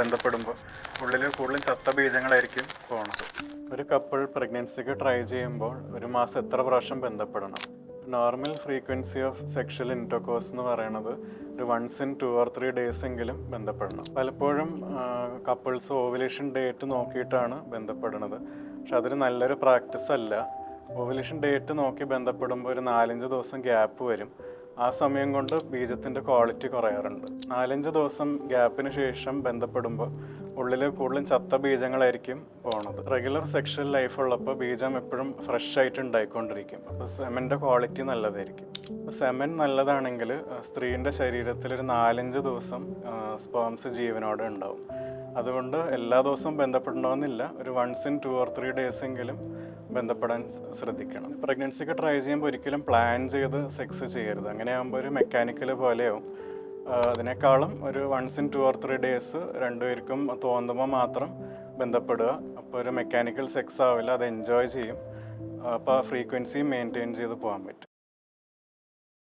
ബന്ധപ്പെടുമ്പോൾ ഉള്ളിൽ കൂടുതലും ചത്ത ബീജങ്ങളായിരിക്കും പോണത് ഒരു കപ്പിൾ പ്രഗ്നൻസിക്ക് ട്രൈ ചെയ്യുമ്പോൾ ഒരു മാസം എത്ര പ്രാവശ്യം ബന്ധപ്പെടണം? Normal frequency of sexual intercourse എന്ന് പറയുന്നത് ഒരു once in two or three days എങ്കിലും ബന്ധപ്പെടണം. പലപ്പോഴും കപ്പിൾസ് ഓവുലേഷൻ ഡേറ്റ് നോക്കിയിട്ടാണ് ബന്ധപ്പെടുന്നത്. പക്ഷെ അതൊരു നല്ലൊരു പ്രാക്ടീസ് അല്ല. ഓവുലേഷൻ ഡേറ്റ് നോക്കി ബന്ധപ്പെടുമ്പോൾ ഒരു നാലഞ്ച് ദിവസം ഗ്യാപ്പ് വരും. ആ സമയം കൊണ്ട് ബീജത്തിന്റെ ക്വാളിറ്റി കുറയാറുണ്ട്. നാലഞ്ച് ദിവസം ഗ്യാപ്പിന് ശേഷം ബന്ധപ്പെടുമ്പോൾ ഉള്ളിൽ കൂടുതലും ചത്ത ബീജങ്ങളായിരിക്കും പോണത്. റെഗുലർ സെക്ഷൽ ലൈഫ് ഉള്ളപ്പോൾ ബീജം എപ്പോഴും ഫ്രഷ് ആയിട്ട് ഉണ്ടായിക്കൊണ്ടിരിക്കും. അപ്പോൾ സെമന്റെ ക്വാളിറ്റി നല്ലതായിരിക്കും. സെമൻ നല്ലതാണെങ്കിൽ സ്ത്രീയുടെ ശരീരത്തിൽ ഒരു നാലഞ്ച് ദിവസം സ്പേംസ് ജീവനോടെ ഉണ്ടാവും. അതുകൊണ്ട് എല്ലാ ദിവസവും ബന്ധപ്പെടണമെന്നില്ല. ഒരു once in two or three days എങ്കിലും ബന്ധപ്പെടാൻ ശ്രദ്ധിക്കണം. പ്രഗ്നൻസിക്ക് ട്രൈ ചെയ്യുമ്പോൾ ഒരിക്കലും പ്ലാൻ ചെയ്ത് സെക്സ് ചെയ്യരുത്. അങ്ങനെയാകുമ്പോൾ ഒരു മെക്കാനിക്കൽ പോലെയാവും. അതിനേക്കാളും ഒരു once in two or three days രണ്ടുപേർക്കും തോന്നുമ്പോൾ മാത്രം ബന്ധപ്പെടുക. അപ്പോൾ ഒരു മെക്കാനിക്കൽ സെക്സ് ആവില്ല അത് എൻജോയ് ചെയ്യും. അപ്പോൾ ആ ഫ്രീക്വൻസി മെയിന്റെയിൻ ചെയ്ത് പോകാൻ പറ്റും.